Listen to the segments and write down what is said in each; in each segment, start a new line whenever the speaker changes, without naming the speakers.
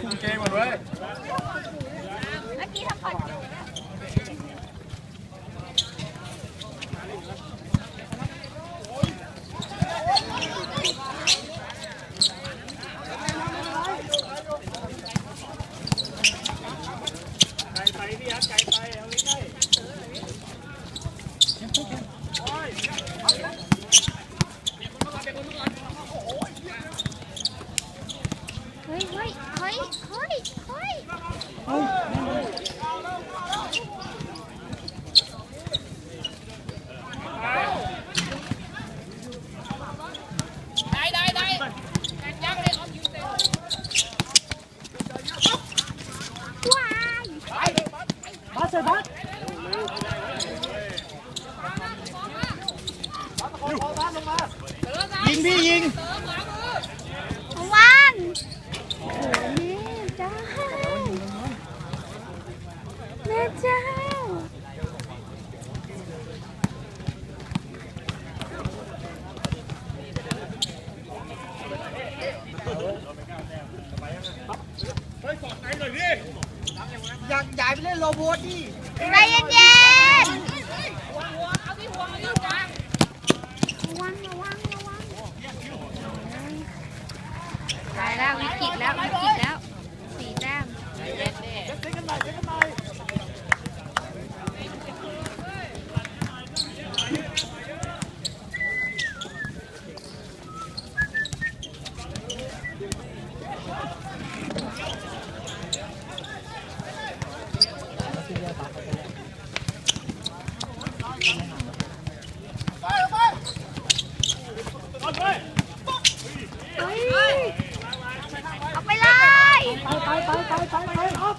คุมเกมหมดเลย
เมื่อกี้ทำผ่อนอยู่ เฮ้ยเฮ้ยเฮ้ยเฮ้ยเฮ้ยว้าย
บัสเซอร์บัส
ยิงพี่ยิง
วันโอ้แม่เจ้าแม่เจ้า
อยากย้ายไปเล่นโรบอทดิ
ใจเย็นๆระวังระวังระวัง ตายแล้ววิกฤตแล้ววิกฤตแล้วสี่แต้ม เฮ้ยเอาไปเลย
ไปไปไปไปไปครับ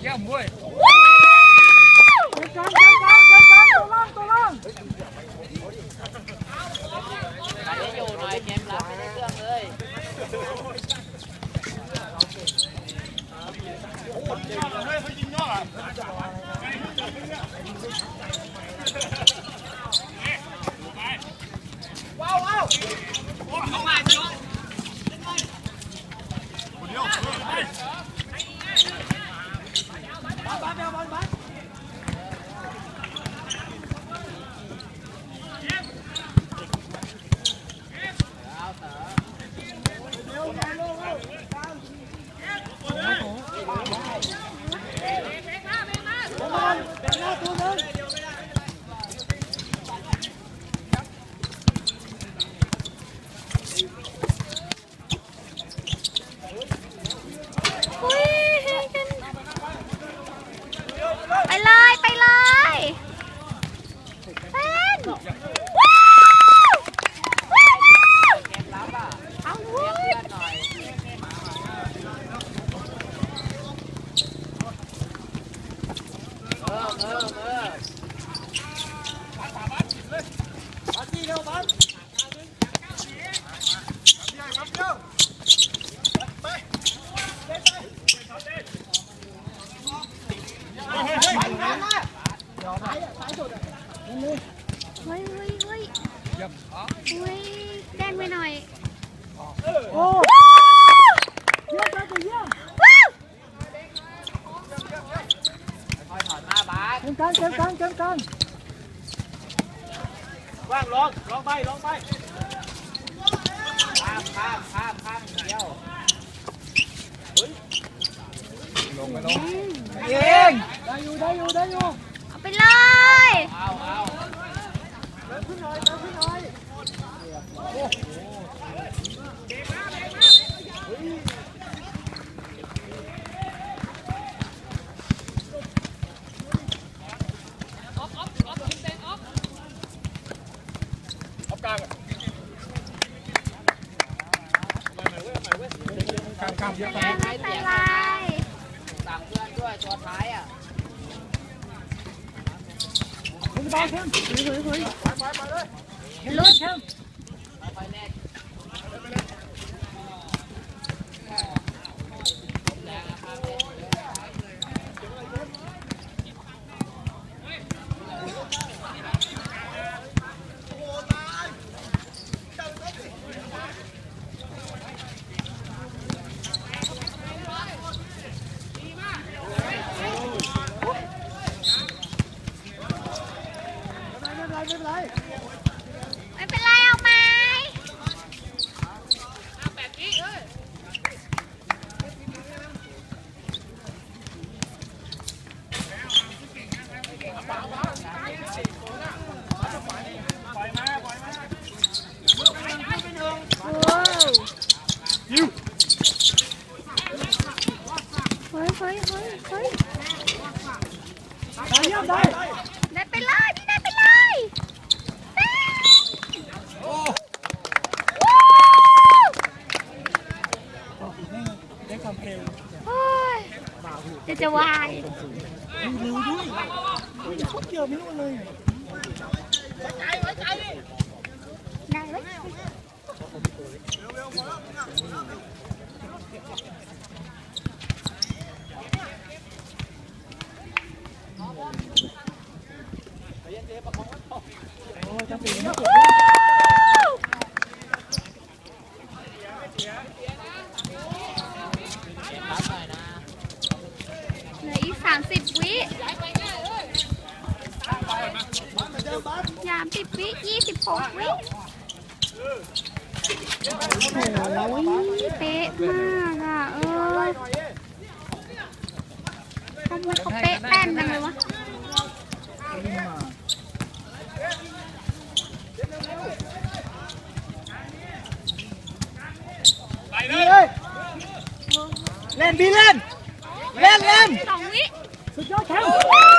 เยี่ยมเว้ย
ว้าว
เจอกันเจอกันเจอกันตัวล่างตัวล่าง
อยู่หน่อยเกมรับไม่ได้เครื่องเลย
บัสบัสเบลบอลบัสบอลเป็นหน้าตัวนึง
อุ๊ยไปเลยไปเลยเต้นว้าวว้าวเอาเว้ย
เออเออเออ
บัสที่เร็วบัส
เฮ้ยเฮ้ยเฮ้ย
เยี่ยม อ๋อ
เฮ้ยแกล้งไปหน่อย
โอ้
ว้าว
เยี่ยมไปเยี่ยม
ว้าว
คอยถอดมาบาส
เจอกันเจอกันเจอกัน
ว่างลองลองไปลองไปข้ามข้ามข้ามข้ามเดียว
ลงไปลง
เองได้อยู่ได้อยู่ได้อยู่
เอาไปเลย
เอาเอา
เดินขึ้นหน่อยเดินขึ้นหน่อย
เอากลางอะกลางกลางเยอะไป
ไม่เป็นไร
สั่งเพื่อนด้วยตัวท้ายอะ
มึง บอลเข้ม
เฮ้ยเฮ้ยเฮ้ย
ลุดเข้ม
คอยแน่
ฮ้ยเฮ้ยเฮ้ย
ได้เยี่ยมได้
ได้ไปเลยพี่ได้ไปเลยแต้ม
โอ้
วู้
ได้ความเร็ว
โอ้ยเดี๋ยวจะวาย
เร็วด้วยชุดเดียวไม่รู้เลย
ได้ไหม
โอ้ยจะปีนไม่
วู้เหลืออีกสามสิบวิยามสิบ วิยี่สิบหกวิโอ้ยเป๊ะมากอะ เออทำไมเขาเป๊ะแป้นจังเลยวะ
ไปเล
บีเลยยเล่นบีเล่น เล่นเล่น
สองวิ
สุดยอดแชมป์